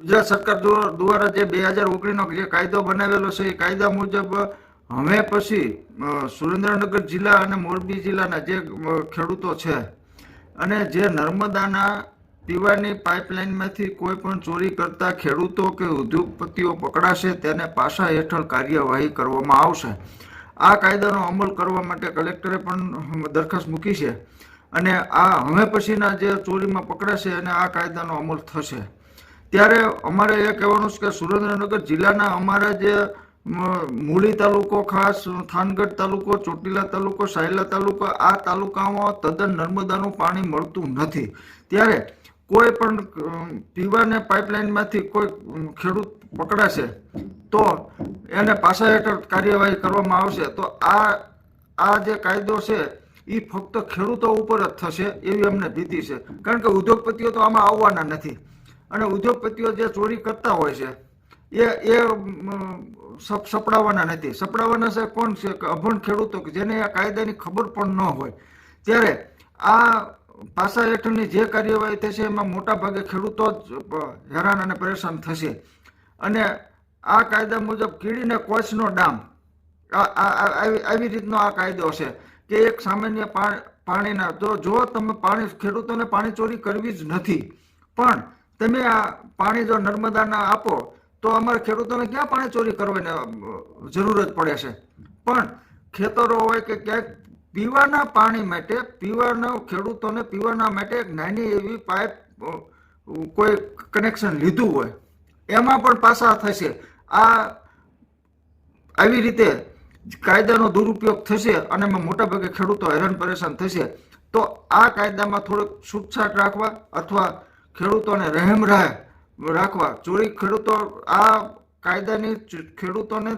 ગુજરાત સરકાર દ્વા- દ્વારા જે બે હજાર ઓગણીનો જે કાયદો બનાવેલો છે, એ કાયદા મુજબ હવે પછી સુરેન્દ્રનગર જિલ્લા અને મોરબી જિલ્લાના જે ખેડૂતો છે અને જે નર્મદાના પીવાની પાઇપલાઇનમાંથી કોઈ પણ ચોરી કરતા ખેડૂતો કે ઉદ્યોગપતિઓ પકડાશે, તેને પાસા હેઠળ કાર્યવાહી કરવામાં આવશે. આ કાયદાનો અમલ કરવા માટે કલેક્ટરે પણ દરખાસ્ત મૂકી છે અને આ હવે પછીના જે ચોરીમાં પકડાશે અને આ કાયદાનો અમલ થશે. ત્યારે અમારે એ કહેવાનું છે કે સુરેન્દ્રનગર જિલ્લાના અમારા જે મૂળી તાલુકો ખાસ, થાનગઢ તાલુકો, ચોટીલા તાલુકો, સાયલા તાલુકો, આ તાલુકામાં તદ્દન નર્મદાનું પાણી મળતું નથી. ત્યારે કોઈ પણ પીવાને પાઇપલાઇનમાંથી કોઈ ખેડૂત પકડાશે, તો એને પાસા હેઠળ કાર્યવાહી કરવામાં આવશે. તો આ આ જે કાયદો છે એ ફક્ત ખેડૂતો ઉપર જ થશે એવી અમને ભીતિ છે. કારણ કે ઉદ્યોગપતિઓ તો આમાં આવવાના નથી. અને ઉદ્યોગપતિઓ જે ચોરી કરતા હોય છે, એ એ સપ- સપડાવવાના નથી. સપડાવવાના છે કોણ છે? અભણ ખેડૂતો કે જેને આ કાયદાની ખબર પણ ન હોય. ત્યારે આ પાસા હેઠળની જે કાર્યવાહી થશે, એમાં મોટા ભાગે ખેડૂતો જ હેરાન અને પરેશાન થશે. અને આ કાયદા મુજબ કીડીને કોચનો ડામ આવી રીતનો આ કાયદો છે કે એક સામાન્ય પાણીના, જો જો તમે પાણી, ખેડૂતોને પાણી ચોરી કરવી જ નથી, પણ તમે આ પાણી જો નર્મદાના આપો, તો અમારા ખેડૂતોને ક્યાં પાણી ચોરી કરવાની જરૂર જ પડે છે? પણ ખેતરો હોય કે ક્યાંક પીવાના પાણી માટે, પીવાના ખેડૂતોને પીવાના માટે એક નાની એવી પાઇપ કોઈ કનેક્શન લીધું હોય, એમાં પણ પાસા થશે. આ આવી રીતે કાયદાનો દુરુપયોગ થશે અને મોટાભાગે ખેડૂતો હેરાન પરેશાન થશે. તો આ કાયદામાં થોડુંક છૂટછાટ રાખવા અથવા ખેડૂતોને રહેમ રાહ રાખવા. ચોરી ખેડૂતો, આ કાયદાની ખેડૂતોને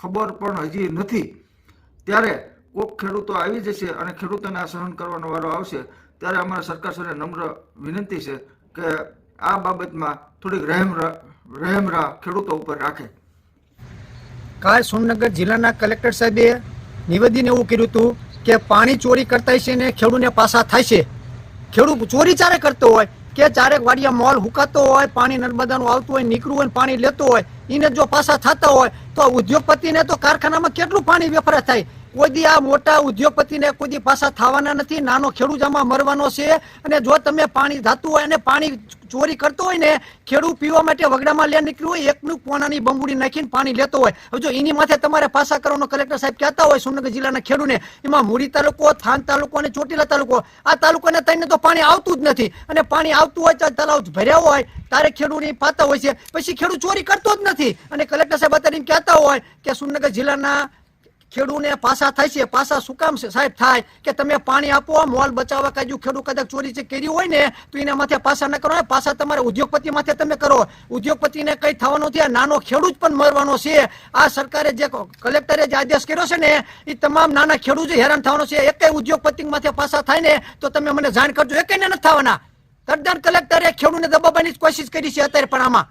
ખબર પણ હજી નથી. ત્યારે કોઈક ખેડૂતો આવી જશે અને ખેડૂતોને આ સહન કરવાનો વારો આવશે, ત્યારે અમારા સરકારશ્રીને નમ્ર વિનંતી છે કે આ બાબતમાં થોડીક રહેમ રહેમ રાહ ખેડૂતો ઉપર રાખે. કાલ સોમનગર જિલ્લાના કલેક્ટર સાહેબે નિવેદન એવું કર્યું હતું કે પાણી ચોરી કરતા છે ને ખેડૂતને પાસા થાય છે. ખેડૂત ચોરી ચારે કરતો હોય કે ચારેક વાડિયા મોલ હુકાતો હોય, પાણી નર્મદાનું આવતું હોય, નીકળવું હોય પાણી લેતો હોય એને જો પાછા થતા હોય, તો ઉદ્યોગપતિને તો કારખાનામાં કેટલું પાણી વેફરા થાય? કોઈ આ મોટા ઉદ્યોગપતિને કોઈ પાછા થવાના નથી. નાનો ખેડૂત આમાં મરવાનો છે અને જો તમે પાણી ધાતું હોય અને પાણી ચોરી કરતો હોય ને, ખેડૂત પીવા માટે વગડામાં લે નીકળ્યું હોય, એકનું પોણાની બંબુડી નાખીને પાણી લેતો હોય. હવે જો એની માથે તમારે પાસા કરવાનો કલેક્ટર સાહેબ કહેતા હોય સુરનગર જિલ્લાના ખેડૂને, એમાં મૂડી તાલુકો, થાન તાલુકો અને ચોટીલા તાલુકો, આ તાલુકાને તઈને તો પાણી આવતું જ નથી. અને પાણી આવતું હોય તો તલાવ ભર્યા હોય તારે ખેડૂતની પાતા હોય છે. પછી ખેડૂત ચોરી કરતો જ નથી. અને કલેક્ટર સાહેબ અત્યારે કહેતા હોય કે સુરનગર જિલ્લાના ખેડૂને પાસા થાય છે, પાસા શું કામ છે? સાહેબ, થાય કે તમે પાણી આપો મોલ બચાવવા કાજુ ખેડૂત કદાચ ચોરી છે કરી હોય ને, તો એના માથે પાસા ન કરો ને પાસા તમારે ઉદ્યોગપતિ માથે તમે કરો. ઉદ્યોગપતિને કઈ થવાનું છે નાનો ખેડૂત પણ મરવાનો છે. આ સરકારે જે કલેક્ટરે જે આદેશ કર્યો છે ને એ તમામ નાના ખેડૂત હેરાન થવાનો છે. એકેય ઉદ્યોગપતિ માથે પાસા થાય ને, તો તમે મને જાણ કરજો. એકેયને નથી થવાના. તદ્દન કલેક્ટરે ખેડૂતને દબાવવાની કોશિશ કરી છે અત્યારે પણ આમાં.